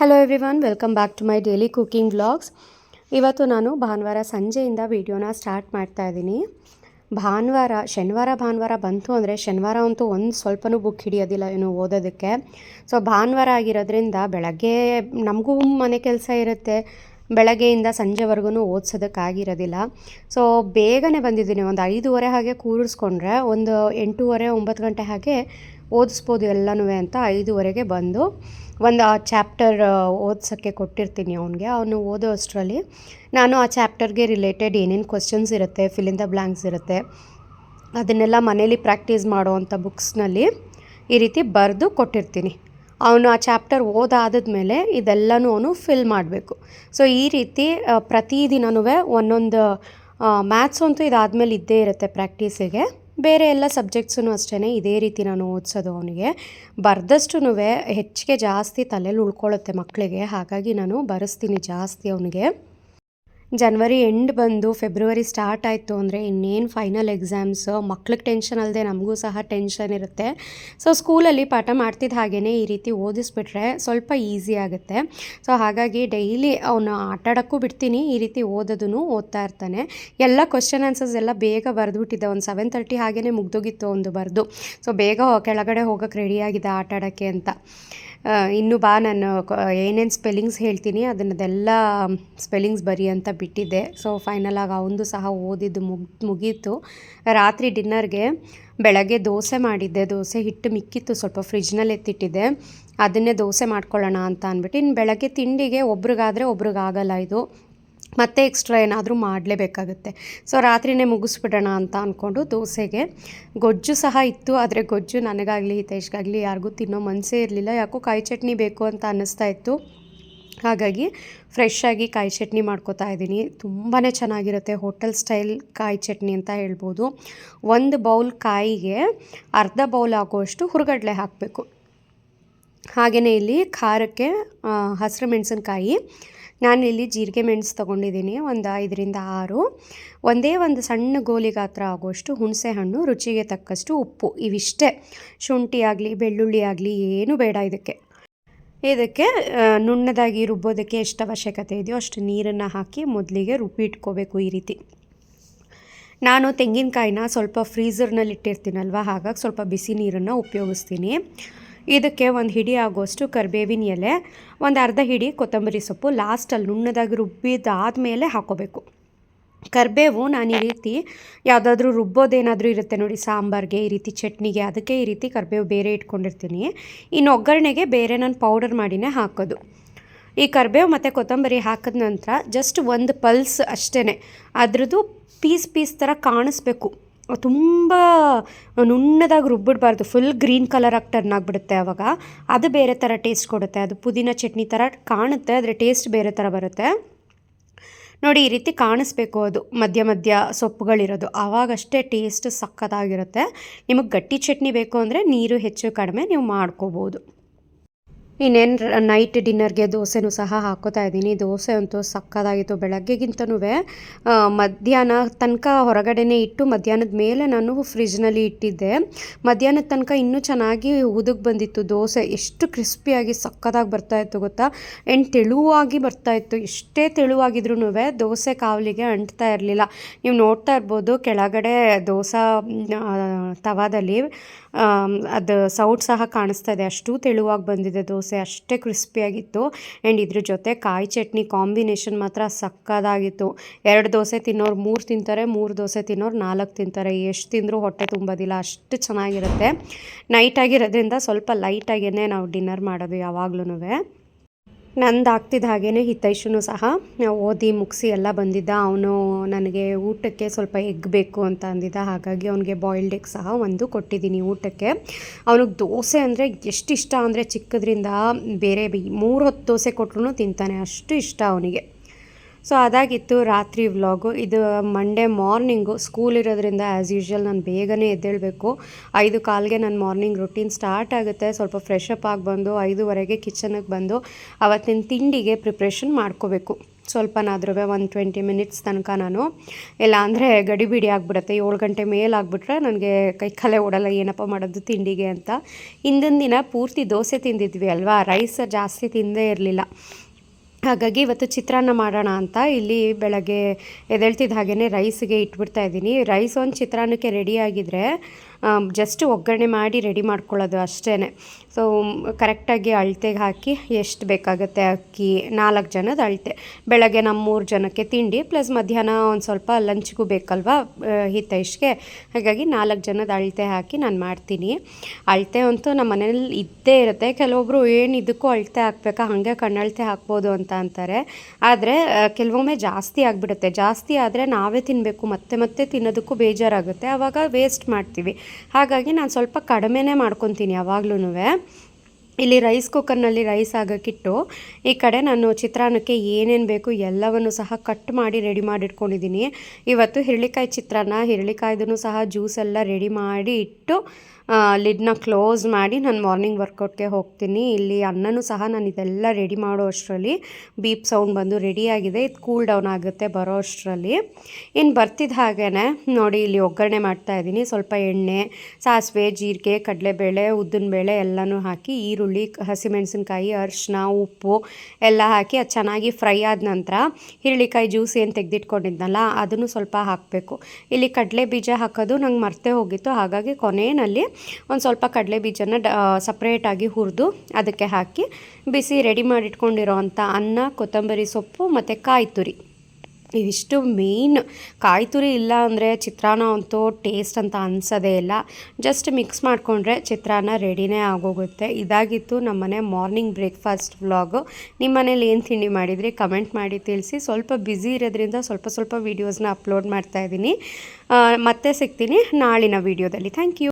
Hello everyone welcome back to my daily cooking vlogs ಇವತ್ತು ನಾನು ಭಾನುವಾರ ಸಂಜೆಯಿಂದ ವೀಡಿಯೋನ ಸ್ಟಾರ್ಟ್ ಮಾಡ್ತಾ ಇದ್ದೀನಿ. ಭಾನುವಾರ, ಶನಿವಾರ, ಭಾನುವಾರ ಬಂತು ಅಂದರೆ ಶನಿವಾರ ಅಂತೂ ಒಂದು ಸ್ವಲ್ಪನೂ ಬುಕ್ ಹಿಡಿಯೋದಿಲ್ಲ ಏನು ಓದೋದಕ್ಕೆ. ಸೊ ಭಾನುವಾರ ಆಗಿರೋದ್ರಿಂದ ಬೆಳಗ್ಗೆ ನಮಗೂ ಮನೆ ಕೆಲಸ ಇರುತ್ತೆ. ಬೆಳಗ್ಗೆಯಿಂದ ಸಂಜೆವರೆಗೂ ಓದ್ಸೋದಕ್ಕಾಗಿರೋದಿಲ್ಲ. ಸೊ ಬೇಗನೆ ಬಂದಿದ್ದೀನಿ. ಒಂದು ಐದೂವರೆ ಹಾಗೆ ಕೂರಿಸ್ಕೊಂಡ್ರೆ, ಒಂದು ಎಂಟೂವರೆ, ಒಂಬತ್ತು ಗಂಟೆ ಹಾಗೆ ಓದಿಸ್ಬೋದು ಎಲ್ಲನೂ ಅಂತ ಐದುವರೆಗೆ ಬಂದು ಒಂದು ಆ ಚಾಪ್ಟರ್ ಓದ್ಸೋಕ್ಕೆ ಕೊಟ್ಟಿರ್ತೀನಿ ಅವನಿಗೆ. ಅವನು ಓದೋ ಅಷ್ಟರಲ್ಲಿ ನಾನು ಆ ಚಾಪ್ಟರ್ಗೆ ರಿಲೇಟೆಡ್ ಏನೇನು ಕ್ವಶನ್ಸ್ ಇರುತ್ತೆ ಫಿಲಿಂದ ಬ್ಲ್ಯಾಂಕ್ಸ್ ಇರುತ್ತೆ ಅದನ್ನೆಲ್ಲ ಮನೇಲಿ ಪ್ರಾಕ್ಟೀಸ್ ಮಾಡೋವಂಥ ಬುಕ್ಸ್ನಲ್ಲಿ ಈ ರೀತಿ ಬರೆದು ಕೊಟ್ಟಿರ್ತೀನಿ. ಅವನು ಆ ಚಾಪ್ಟರ್ ಓದಾದಮೇಲೆ ಇದೆಲ್ಲನೂ ಅವನು ಫಿಲ್ ಮಾಡಬೇಕು. ಸೊ ಈ ರೀತಿ ಆ, ಪ್ರತಿದಿನನೂ ಒಂದೊಂದು ಮ್ಯಾಥ್ಸ್ ಅಂತೂ ಇದಾದಮೇಲೆ ಇದ್ದೇ ಇರುತ್ತೆ ಪ್ರಾಕ್ಟೀಸಿಗೆ ಬೇರೆ ಎಲ್ಲ ಸಬ್ಜೆಕ್ಟ್ಸೂ ಅಷ್ಟೇ ಇದೇ ರೀತಿ ನಾನು ಓದಿಸೋದು ಅವನಿಗೆ. ಬರೆದಷ್ಟು ಹೆಚ್ಚಿಗೆ ಜಾಸ್ತಿ ತಲೆಯಲ್ಲಿ ಉಳ್ಕೊಳ್ಳುತ್ತೆ ಮಕ್ಕಳಿಗೆ ಹಾಗಾಗಿ ನಾನು ಬರೆಸ್ತೀನಿ ಜಾಸ್ತಿ ಅವನಿಗೆ. ಜನ್ವರಿ ಎಂಡ್ ಬಂದು ಫೆಬ್ರವರಿ ಸ್ಟಾರ್ಟ್ ಆಯಿತು ಅಂದರೆ ಇನ್ನೇನು ಫೈನಲ್ ಎಕ್ಸಾಮ್ಸ್ ಮಕ್ಳಿಗೆ ಟೆನ್ಷನ್ ಅಲ್ಲದೆ ನಮಗೂ ಸಹ ಟೆನ್ಷನ್ ಇರುತ್ತೆ. ಸೊ ಸ್ಕೂಲಲ್ಲಿ ಪಾಠ ಮಾಡ್ತಿದ್ದ ಹಾಗೆಯೇ ಈ ರೀತಿ ಓದಿಸ್ಬಿಟ್ರೆ ಸ್ವಲ್ಪ ಈಸಿ ಆಗುತ್ತೆ. ಸೊ ಹಾಗಾಗಿ ಡೈಲಿ ಅವನು ಆಟಾಡೋಕ್ಕೂ ಬಿಡ್ತೀನಿ, ಈ ರೀತಿ ಓದೋದನ್ನು ಓದ್ತಾ ಇರ್ತಾನೆ. ಎಲ್ಲ ಕ್ವಶನ್ ಆನ್ಸರ್ಸ್ ಎಲ್ಲ ಬೇಗ ಬರೆದ್ಬಿಟ್ಟಿದ್ದೆ ಒಂದು ಸೆವೆನ್ ತರ್ಟಿ ಹಾಗೆಯೇ ಮುಗ್ದೋಗಿತ್ತು ಒಂದು ಬರೆದು. ಸೊ ಬೇಗ ಕೆಳಗಡೆ ಹೋಗೋಕ್ಕೆ ರೆಡಿಯಾಗಿದೆ ಆಟಾಡೋಕ್ಕೆ ಅಂತ. ಇನ್ನು ಬಾ, ನಾನು ಏನೇನು ಸ್ಪೆಲ್ಲಿಂಗ್ಸ್ ಹೇಳ್ತೀನಿ ಅದನ್ನದೆಲ್ಲ ಸ್ಪೆಲ್ಲಿಂಗ್ಸ್ ಬರಿ ಅಂತ ಬಿಟ್ಟಿದ್ದೆ. ಸೊ ಫೈನಲಾಗಿ ಅವನದು ಸಹ ಓದಿದ್ದು ಮುಗ್, ಮುಗೀತು. ರಾತ್ರಿ ಡಿನ್ನರ್ಗೆ ಬೆಳಗ್ಗೆ ದೋಸೆ ಮಾಡಿದ್ದೆ. ದೋಸೆ ಹಿಟ್ಟು ಮಿಕ್ಕಿತ್ತು, ಸ್ವಲ್ಪ ಫ್ರಿಜ್ನಲ್ಲಿ ಎತ್ತಿಟ್ಟಿದ್ದೆ. ಅದನ್ನೇ ದೋಸೆ ಮಾಡ್ಕೊಳ್ಳೋಣ ಅಂತ ಅಂದ್ಬಿಟ್ಟು ಇನ್ನು ಬೆಳಗ್ಗೆ ತಿಂಡಿಗೆ ಒಬ್ರಿಗಾದರೆ ಒಬ್ರಿಗಾಗಲ್ಲ ಇದು. ಮತ್ತೆ ಎಕ್ಸ್ಟ್ರಾ ಏನಾದರೂ ಮಾಡಲೇಬೇಕಾಗುತ್ತೆ. ಸೊ ರಾತ್ರಿನೇ ಮುಗಿಸ್ಬಿಡೋಣ ಅಂತ ಅಂದ್ಕೊಂಡು ದೋಸೆಗೆ ಗೊಜ್ಜು ಸಹ ಇತ್ತು, ಆದರೆ ಗೊಜ್ಜು ನನಗಾಗಲಿ, ಹಿತೇಶ್ಗಾಗಲಿ ಯಾರಿಗೂ ತಿನ್ನೋ ಮನಸ್ಸೇ ಇರಲಿಲ್ಲ. ಯಾಕೋ ಕಾಯಿ ಚಟ್ನಿ ಬೇಕು ಅಂತ ಅನ್ನಿಸ್ತಾ ಇತ್ತು. ಹಾಗಾಗಿ ಫ್ರೆಶ್ ಆಗಿ ಕಾಯಿ ಚಟ್ನಿ ಮಾಡ್ಕೋತಾ ಇದ್ದೀನಿ. ತುಂಬಾ ಚೆನ್ನಾಗಿರುತ್ತೆ ಹೋಟೆಲ್ ಸ್ಟೈಲ್ ಕಾಯಿ ಚಟ್ನಿ ಅಂತ ಹೇಳ್ಬೋದು. ಒಂದು ಬೌಲ್ ಕಾಯಿಗೆ ಅರ್ಧ ಬೌಲ್ ಆಗುವಷ್ಟು ಹುರುಗಡ್ಲೆ ಹಾಕಬೇಕು. ಹಾಗೆಯೇ ಇಲ್ಲಿ ಖಾರಕ್ಕೆ ಹಸಿರು ಮೆಣಸಿನ್ಕಾಯಿ ನಾನಿಲ್ಲಿ ಜೀರಿಗೆ ಮೆಣಸು ತೊಗೊಂಡಿದ್ದೀನಿ, ಒಂದು ಐದರಿಂದ ಆರು. ಒಂದೇ ಒಂದು ಸಣ್ಣ ಗೋಲಿ ಗಾತ್ರ ಆಗುವಷ್ಟು ಹುಣಸೆ ಹಣ್ಣು ರುಚಿಗೆ ತಕ್ಕಷ್ಟು ಉಪ್ಪು. ಇವಿಷ್ಟೇ. ಶುಂಠಿ ಆಗಲಿ, ಬೆಳ್ಳುಳ್ಳಿ ಆಗಲಿ, ಏನೂ ಬೇಡ ಇದಕ್ಕೆ. ಇದಕ್ಕೆ ನುಣ್ಣದಾಗಿ ರುಬ್ಬೋದಕ್ಕೆ ಎಷ್ಟು ಅವಶ್ಯಕತೆ ಇದೆಯೋ ಅಷ್ಟು ನೀರನ್ನು ಹಾಕಿ ಮೊದಲಿಗೆ ರುಬ್ಬಿ ಇಟ್ಕೋಬೇಕು ಈ ರೀತಿ. ನಾನು ತೆಂಗಿನಕಾಯಿನ ಸ್ವಲ್ಪ ಫ್ರೀಝರ್ನಲ್ಲಿ ಇಟ್ಟಿರ್ತೀನಲ್ವ ಹಾಗಾಗಿ ಸ್ವಲ್ಪ ಬಿಸಿ ನೀರನ್ನು ಉಪಯೋಗಿಸ್ತೀನಿ. ಇದಕ್ಕೆ ಒಂದು ಹಿಡಿ ಆಗೋಷ್ಟು ಕರಿಬೇವಿನ ಎಲೆ, ಒಂದು ಅರ್ಧ ಹಿಡಿ ಕೊತ್ತಂಬರಿ ಸೊಪ್ಪು ಲಾಸ್ಟಲ್ಲಿ ನುಣ್ಣದಾಗಿ ರುಬ್ಬಿದಾದಮೇಲೆ ಹಾಕೋಬೇಕು. ಕರಿಬೇವು ನಾನು ಈ ರೀತಿ ಯಾವುದಾದ್ರೂ ರುಬ್ಬೋದೇನಾದರೂ ಇರುತ್ತೆ ನೋಡಿ, ಸಾಂಬಾರ್ಗೆ ಈ ರೀತಿ, ಚಟ್ನಿಗೆ ಅದಕ್ಕೆ ಈ ರೀತಿ ಕರಿಬೇವು ಬೇರೆ ಇಟ್ಕೊಂಡಿರ್ತೀನಿ. ಇನ್ನು ಒಗ್ಗರಣೆಗೆ ಬೇರೆ ನಾನು ಪೌಡರ್ ಮಾಡಿನೇ ಹಾಕೋದು. ಈ ಕರಿಬೇವು ಮತ್ತು ಕೊತ್ತಂಬರಿ ಹಾಕಿದ ನಂತರ ಜಸ್ಟ್ ಒಂದು ಪಲ್ಸ್ ಅಷ್ಟೇ ಅದ್ರದ್ದು ಪೀಸ್ ಪೀಸ್ ಥರ ಕಾಣಿಸ್ಬೇಕು. ತುಂಬ ನುಣ್ಣದಾಗಿ ರುಬ್ಬಿಡ್ಬಾರ್ದು. ಫುಲ್ ಗ್ರೀನ್ ಕಲರ್ ಆಗಿ ಟರ್ನ್ ಆಗಿಬಿಡುತ್ತೆ ಆವಾಗ ಅದು ಬೇರೆ ಥರ ಟೇಸ್ಟ್ ಕೊಡುತ್ತೆ. ಅದು ಪುದೀನ ಚಟ್ನಿ ಥರ ಕಾಣುತ್ತೆ, ಆದರೆ ಟೇಸ್ಟ್ ಬೇರೆ ಥರ ಬರುತ್ತೆ. ನೋಡಿ, ಈ ರೀತಿ ಕಾಣಿಸ್ಬೇಕು ಅದು. ಮಧ್ಯ ಮಧ್ಯ ಸೊಪ್ಪುಗಳಿರೋದು. ಆವಾಗಷ್ಟೇ ಟೇಸ್ಟ್ ಸಕ್ಕತ್ತಾಗಿರುತ್ತೆ ನಿಮಗೆ ಗಟ್ಟಿ ಚಟ್ನಿ ಬೇಕು ಅಂದರೆ ನೀರು ಹೆಚ್ಚು ಕಡಿಮೆ ನೀವು ಮಾಡ್ಕೋಬೋದು. ಇನ್ನೇನು ನೈಟ್ ಡಿನ್ನರ್ಗೆ ದೋಸೆನೂ ಸಹ ಹಾಕೋತಾ ಇದ್ದೀನಿ. ದೋಸೆ ಅಂತೂ ಸಕ್ಕದಾಗಿತ್ತು ಬೆಳಗ್ಗೆಗಿಂತನೂ. ಮಧ್ಯಾಹ್ನ ತನಕ ಹೊರಗಡೆನೇ ಇಟ್ಟು ಮಧ್ಯಾಹ್ನದ ಮೇಲೆ ನಾನು ಫ್ರಿಜ್ನಲ್ಲಿ ಇಟ್ಟಿದ್ದೆ. ಮಧ್ಯಾಹ್ನದ ತನಕ ಇನ್ನೂ ಚೆನ್ನಾಗಿ ಉದುಗ್ ಬಂದಿತ್ತು ದೋಸೆ. ಎಷ್ಟು ಕ್ರಿಸ್ಪಿಯಾಗಿ ಬರ್ತಾ ಬರ್ತಾಯಿತ್ತು ಗೊತ್ತಾ? ಆ್ಯಂಡ್ ತೆಳುವಾಗಿ ಬರ್ತಾಯಿತ್ತು ಎಷ್ಟೇ ತೆಳುವಾಗಿದ್ರೂ ದೋಸೆ ಕಾವಲಿಗೆ ಅಂಟ್ತಾ ಇರಲಿಲ್ಲ. ನೀವು ನೋಡ್ತಾ ಇರ್ಬೋದು ಕೆಳಗಡೆ ದೋಸೆ ತವಾದಲ್ಲಿ ಅದು ಸೌಟ್ ಸಹ ಕಾಣಿಸ್ತಾ ಇದೆ. ಅಷ್ಟು ತೆಳುವಾಗಿ ಬಂದಿದೆ ದೋಸೆ, ಅಷ್ಟೇ ಕ್ರಿಸ್ಪಿಯಾಗಿತ್ತು ಆ್ಯಂಡ್ ಇದ್ರ ಜೊತೆ ಕಾಯಿ ಚಟ್ನಿ ಕಾಂಬಿನೇಷನ್ ಮಾತ್ರ ಸಕ್ಕದಾಗಿತ್ತು. ಎರಡು ದೋಸೆ ತಿನ್ನೋರು ಮೂರು ತಿಂತಾರೆ, ಮೂರು ದೋಸೆ ತಿನ್ನೋರು ನಾಲ್ಕು ತಿಂತಾರೆ. ಎಷ್ಟು ತಿಂದರೂ ಹೊಟ್ಟೆ ತುಂಬೋದಿಲ್ಲ, ಅಷ್ಟು ಚೆನ್ನಾಗಿರುತ್ತೆ. ನೈಟ್ ಆಗಿರೋದ್ರಿಂದ ಸ್ವಲ್ಪ ಲೈಟಾಗೇ ನಾವು ಡಿನ್ನರ್ ಮಾಡೋದು ಯಾವಾಗ್ಲೂ ನಂದು ಆಗ್ತಿದ್ದ ಹಾಗೇ ಹಿತೈಷನು ಸಹ ಓದಿ ಮುಗಿಸಿ ಎಲ್ಲ ಬಂದಿದ್ದ. ಅವನು ನನಗೆ ಊಟಕ್ಕೆ ಸ್ವಲ್ಪ ಎಗ್ ಬೇಕು ಅಂತ ಅಂದಿದ್ದ. ಹಾಗಾಗಿ ಅವನಿಗೆ ಬಾಯ್ಲ್ಡ್ ಎಗ್ ಸಹ ಒಂದು ಕೊಟ್ಟಿದ್ದೀನಿ ಊಟಕ್ಕೆ. ಅವನಿಗೆ ದೋಸೆ ಅಂದರೆ ಎಷ್ಟು ಇಷ್ಟ ಅಂದರೆ ಚಿಕ್ಕದ್ರಿಂದ ಬೇರೆ ಮೂರು ಹೊತ್ತು ದೋಸೆ ಕೊಟ್ಟರು ತಿಂತಾನೆ. ಅಷ್ಟು ಇಷ್ಟ ಅವನಿಗೆ. ಸೊ ಅದಾಗಿತ್ತು ರಾತ್ರಿ ವ್ಲಾಗು. ಇದು ಮಂಡೇ ಮಾರ್ನಿಂಗು ಸ್ಕೂಲ್ ಇರೋದ್ರಿಂದ ಆ್ಯಸ್ ಯೂಶ್ವಲ್ ನಾನು ಬೇಗನೆ ಎದ್ದೇಳಬೇಕು. ಐದು ಕಾಲಿಗೆ ನನ್ನ ಮಾರ್ನಿಂಗ್ ರುಟೀನ್ ಸ್ಟಾರ್ಟ್ ಆಗುತ್ತೆ. ಸ್ವಲ್ಪ ಫ್ರೆಶ್ ಆಗಿ ಬಂದು ಐದುವರೆಗೆ ಕಿಚನಿಗೆ ಬಂದು ಅವತ್ತಿನ ತಿಂಡಿಗೆ ಪ್ರಿಪ್ರೇಷನ್ ಮಾಡ್ಕೋಬೇಕು. ಸ್ವಲ್ಪನಾದ್ರೂ ಒಂದು ಟ್ವೆಂಟಿ ಮಿನಿಟ್ಸ್ ತನಕ ನಾನು. ಇಲ್ಲ ಅಂದರೆ ಗಡಿಬಿಡಿ ಆಗಿಬಿಡುತ್ತೆ. ಏಳು ಗಂಟೆ ಮೇಲೆ ಆಗಿಬಿಟ್ರೆ ನನಗೆ ಕೈ ಕಾಲೇ ಓಡಲ್ಲ. ಏನಪ್ಪ ಮಾಡೋದು ತಿಂಡಿಗೆ ಅಂತ. ಹಿಂದಿನ ದಿನ ಪೂರ್ತಿ ದೋಸೆ ತಿಂದಿದ್ವಿ ಅಲ್ವಾ? ರೈಸ್ ಜಾಸ್ತಿ ತಿಂದೇ ಇರಲಿಲ್ಲ. ಹಾಗಾಗಿ ಇವತ್ತು ಚಿತ್ರಾನ್ನ ಮಾಡೋಣ ಅಂತ ಇಲ್ಲಿ ಬೆಳಗ್ಗೆ ಎದ್ದೇಳ್ತಿದ್ದ ಹಾಗೆಯೇ ರೈಸ್ಗೆ ಇಟ್ಬಿಡ್ತಾ ಇದ್ದೀನಿ. ರೈಸ್ ಒಂದು ಚಿತ್ರಾನ್ನಕ್ಕೆ ರೆಡಿ ಆಗಿದ್ರೆ ಜಸ್ಟ್ ಒಗ್ಗರಣೆ ಮಾಡಿ ರೆಡಿ ಮಾಡ್ಕೊಳ್ಳೋದು ಅಷ್ಟೇ ಸೊ ಕರೆಕ್ಟಾಗಿ ಅಳತೆಗೆ ಹಾಕಿ ಎಷ್ಟು ಬೇಕಾಗುತ್ತೆ ಅಕ್ಕಿ? ನಾಲ್ಕು ಜನದ ಅಳತೆ. ಬೆಳಗ್ಗೆ ನಮ್ಮ ಮೂರು ಜನಕ್ಕೆ ತಿಂಡಿ ಪ್ಲಸ್ ಮಧ್ಯಾಹ್ನ ಒಂದು ಸ್ವಲ್ಪ ಲಂಚ್ಗೂ ಬೇಕಲ್ವಾ ಹಿತೈಷ್ಗೆ. ಹಾಗಾಗಿ ನಾಲ್ಕು ಜನದ ಅಳತೆ ಹಾಕಿ ನಾನು ಮಾಡ್ತೀನಿ. ಅಳತೆ ಅಂತೂ ನಮ್ಮ ಮನೇಲಿ ಇದ್ದೇ ಇರುತ್ತೆ. ಕೆಲವೊಬ್ಬರು ಏನು ಇದಕ್ಕೂ ಅಳತೆ ಹಾಕ್ಬೇಕಾ? ಹಾಗೆ ಕಣ್ಣಳತೆ ಹಾಕ್ಬೋದು ಅಂತ ಅಂತಾರೆ. ಆದರೆ ಕೆಲವೊಮ್ಮೆ ಜಾಸ್ತಿ ಆಗಿಬಿಡುತ್ತೆ. ಜಾಸ್ತಿ ಆದರೆ ನಾವೇ ತಿನ್ನಬೇಕು ಮತ್ತೆ ಮತ್ತೆ ತಿನ್ನೋದಕ್ಕೂ ಬೇಜಾರಾಗುತ್ತೆ. ಆವಾಗ ವೇಸ್ಟ್ ಮಾಡ್ತೀವಿ. ಹಾಗಾಗಿ ನಾನು ಸ್ವಲ್ಪ ಕಡಿಮೆನೇ ಮಾಡ್ಕೊತೀನಿ ಯಾವಾಗ್ಲೂ ಇಲ್ಲಿ ರೈಸ್ ಕುಕ್ಕರ್ನಲ್ಲಿ ರೈಸ್ ಆಗೋಕ್ಕಿಟ್ಟು ಈ ಕಡೆ ನಾನು ಚಿತ್ರಾನ್ನಕ್ಕೆ ಏನೇನು ಬೇಕು ಎಲ್ಲವನ್ನು ಸಹ ಕಟ್ ಮಾಡಿ ರೆಡಿ ಮಾಡಿಟ್ಕೊಂಡಿದ್ದೀನಿ. ಇವತ್ತು ಹಿರಳಿಕಾಯಿ ಚಿತ್ರಾನ್ನ ಹಿರಳಿಕಾಯ್ದು ಸಹ ಜ್ಯೂಸ್ ಎಲ್ಲ ರೆಡಿ ಮಾಡಿ ಇಟ್ಟು ಲಿಡ್ನ ಕ್ಲೋಸ್ ಮಾಡಿ ನಾನು ಮಾರ್ನಿಂಗ್ ವರ್ಕೌಟ್ಗೆ ಹೋಗ್ತೀನಿ. ಇಲ್ಲಿ ಅನ್ನನೂ ಸಹ ನಾನು ಇದೆಲ್ಲ ರೆಡಿ ಮಾಡೋ ಅಷ್ಟರಲ್ಲಿ ಬೀಪ್ ಸೌಂಡ್ ಬಂದು ರೆಡಿಯಾಗಿದೆ ಇದು ಕೂಲ್ ಡೌನ್ ಆಗುತ್ತೆ ಬರೋ ಅಷ್ಟರಲ್ಲಿ. ಇನ್ನು ಬರ್ತಿದ್ದ ಹಾಗೇ ನೋಡಿ ಇಲ್ಲಿ ಒಗ್ಗರಣೆ ಮಾಡ್ತಾ ಇದ್ದೀನಿ. ಸ್ವಲ್ಪ ಎಣ್ಣೆ, ಸಾಸಿವೆ, ಜೀರಿಗೆ, ಕಡಲೆಬೇಳೆ, ಉದ್ದಿನಬೇಳೆ ಎಲ್ಲನೂ ಹಾಕಿ ಈರುಳ್ಳಿ, ಹಸಿಮೆಣಸಿನ್ಕಾಯಿ ಅರಿಶಿನ ಉಪ್ಪು ಎಲ್ಲ ಹಾಕಿ ಅದು ಚೆನ್ನಾಗಿ ಫ್ರೈ ಆದ ನಂತರ ಹಿರಳಿಕಾಯಿ ಜ್ಯೂಸ್ ಏನು ತೆಗೆದಿಟ್ಕೊಂಡಿದ್ನಲ್ಲ ಅದನ್ನು ಸ್ವಲ್ಪ ಹಾಕಬೇಕು. ಇಲ್ಲಿ ಕಡಲೆ ಬೀಜ ಹಾಕೋದು ನಂಗೆ ಮರ್ತೆ ಹೋಗಿತ್ತು. ಹಾಗಾಗಿ ಕೊನೆಯಲ್ಲಿ ಒಂದು ಸ್ವಲ್ಪ ಕಡಲೆ ಬೀಜನ ಡ ಸಪ್ರೇಟಾಗಿ ಹುರಿದು ಅದಕ್ಕೆ ಹಾಕಿ ಬಿಸಿ ರೆಡಿ ಮಾಡಿಟ್ಕೊಂಡಿರೋ ಅಂಥ ಅನ್ನ, ಕೊತ್ತಂಬರಿ ಸೊಪ್ಪು ಮತ್ತು ಕಾಯಿ ತುರಿ ಇವಿಷ್ಟು ಮೇಯ್ನ್ ಕಾಯಿ ತುರಿ ಇಲ್ಲ ಅಂದರೆ ಚಿತ್ರಾನ್ನ ಅಂತೂ ಟೇಸ್ಟ್ ಅಂತ ಅನ್ಸೋದೇ ಇಲ್ಲ. ಜಸ್ಟ್ ಮಿಕ್ಸ್ ಮಾಡಿಕೊಂಡ್ರೆ ಚಿತ್ರಾನ್ನ ರೆಡಿನೇ ಆಗೋಗುತ್ತೆ. ಇದಾಗಿತ್ತು ನಮ್ಮನೆ ಮಾರ್ನಿಂಗ್ ಬ್ರೇಕ್ಫಾಸ್ಟ್ ವ್ಲಾಗು ನಿಮ್ಮ ಮನೇಲಿ ಏನು ತಿಂಡಿ ಮಾಡಿದ್ರಿ ಕಮೆಂಟ್ ಮಾಡಿ ತಿಳಿಸಿ. ಸ್ವಲ್ಪ ಬ್ಯುಸಿ ಇರೋದ್ರಿಂದ ಸ್ವಲ್ಪ ಸ್ವಲ್ಪ ವೀಡಿಯೋಸ್ನ ಅಪ್ಲೋಡ್ ಮಾಡ್ತಾ ಇದ್ದೀನಿ. ಮತ್ತೆ ಸಿಗ್ತೀನಿ ನಾಳಿನ ವೀಡಿಯೋದಲ್ಲಿ ಥ್ಯಾಂಕ್ ಯು